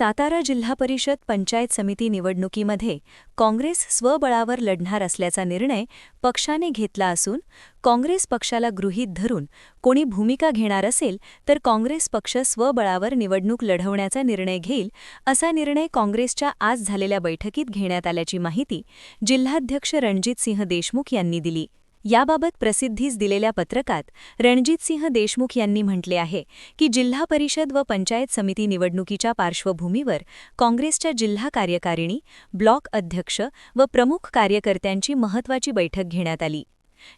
सातारा जिल्हा परिषद पंचायत समिती निवडणुकीमध्ये काँग्रेस स्वबळावर लढणार असल्याचा निर्णय पक्षाने घेतला असून काँग्रेस पक्षाला गृहीत धरून कोणी भूमिका घेणार असेल तर काँग्रेस पक्ष स्वबळावर निवडणूक लढवण्याचा निर्णय घेईल असा निर्णय काँग्रेसच्या आज झालेल्या बैठकीत घेण्यात आल्याची माहिती जिल्हाध्यक्ष रणजितसिंह देशमुख यांनी दिली. याबाबत प्रसिद्धीस दिलेल्या पत्रकात रणजितसिंह देशमुख यांनी म्हटले आहे की जिल्हा परिषद व पंचायत समिती निवडणुकीच्या पार्श्वभूमीवर काँग्रेसच्या जिल्हा कार्यकारिणी ब्लॉक अध्यक्ष व प्रमुख कार्यकर्त्यांची महत्त्वाची बैठक घेण्यात आली.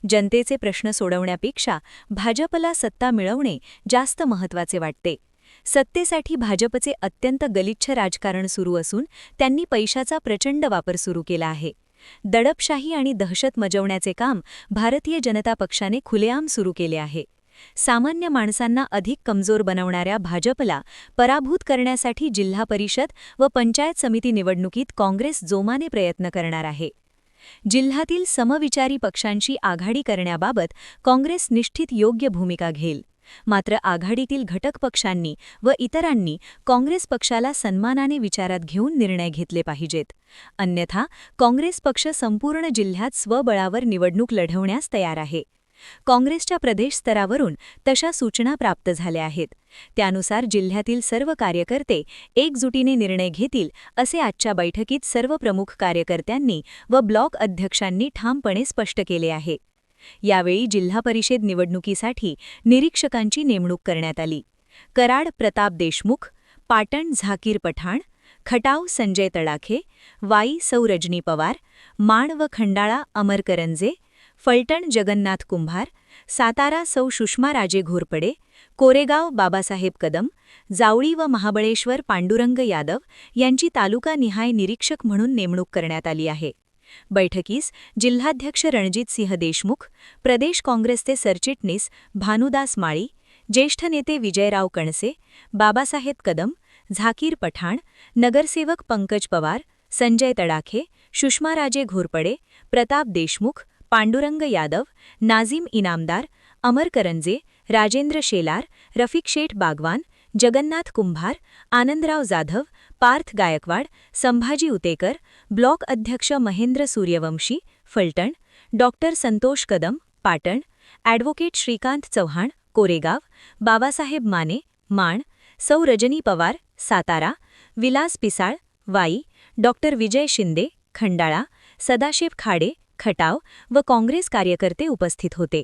जनतेचे प्रश्न सोडवण्यापेक्षा भाजपला सत्ता मिळवणे जास्त महत्त्वाचे वाटते. सत्तेसाठी भाजपचे अत्यंत गलिच्छ राजकारण सुरू असून त्यांनी पैशाचा प्रचंड वापर सुरू केला आहे. दडपशाही आणि दहशत मजवण्याचे काम भारतीय जनता पक्षाने खुलेआम सुरू केले आहे. सामान्य माणसांना अधिक कमजोर बनवणाऱ्या भाजपला पराभूत करण्यासाठी जिल्हा परिषद व पंचायत समिती निवडणुकीत काँग्रेस जोमाने प्रयत्न करणार आहे. जिल्ह्यातील समविचारी पक्षांची आघाडी करण्याबाबत काँग्रेस निश्चित योग्य भूमिका घेईल. मात्र आघाडीतील घटक पक्षांनी व इतरांनी काँग्रेस पक्षाला सन्मानाने विचारात घेऊन निर्णय घेतले पाहिजेत. अन्यथा काँग्रेस पक्ष संपूर्ण जिल्ह्यात स्वबळावर निवडणूक लढवण्यास तयार आहे. काँग्रेसच्या प्रदेश स्तरावरून तशा सूचना प्राप्त झाल्या आहेत. त्यानुसार जिल्ह्यातील सर्व कार्यकर्ते एकजुटीने निर्णय घेतील असे आजच्या बैठकीत सर्व प्रमुख कार्यकर्त्यांनी व ब्लॉक अध्यक्षांनी ठामपणे स्पष्ट केले आहे. यावेळी जिल्हा परिषद निवडणुकीसाठी निरीक्षकांची नेमणूक करण्यात आली. कराड प्रताप देशमुख पाटण झाकीर पठाण खटाव संजय तडाखे वाई सौ रजनी पवार माण व खंडाळा अमर करंजे फलटण जगन्नाथ कुंभार सातारा सौ सुषमा राजे घोरपडे कोरेगाव बाबासाहेब कदम जावळी व महाबळेश्वर पांडुरंग यादव यांची तालुकानिहाय निरीक्षक म्हणून नेमणूक करण्यात आली आहे. बैठकीस जिल्हाध्यक्ष रणजितसिंह देशमुख प्रदेश काँग्रेसचे सरचिटणीस भानुदास माळी ज्येष्ठ नेते विजयराव कणसे बाबासाहेब कदम झाकीर पठाण नगरसेवक पंकज पवार संजय तडाखे सुषमाराजे घोरपडे प्रताप देशमुख पांडुरंग यादव नाझीम इनामदार अमर करंजे राजेंद्र शेलार रफिक शेठ बागवान जगन्नाथ कुंभार आनंदराव जाधव पार्थ गायकवाड संभाजी उतेकर ब्लॉक अध्यक्ष महेंद्र सूर्यवंशी फलटण डॉक्टर संतोष कदम पाटण ॲडव्होकेट श्रीकांत चव्हाण कोरेगाव बाबासाहेब माने माण सौ रजनी पवार सातारा विलास पिसाळ वाई डॉक्टर विजय शिंदे खंडाळा सदाशिव खाडे खटाव व काँग्रेस कार्यकर्ते उपस्थित होते.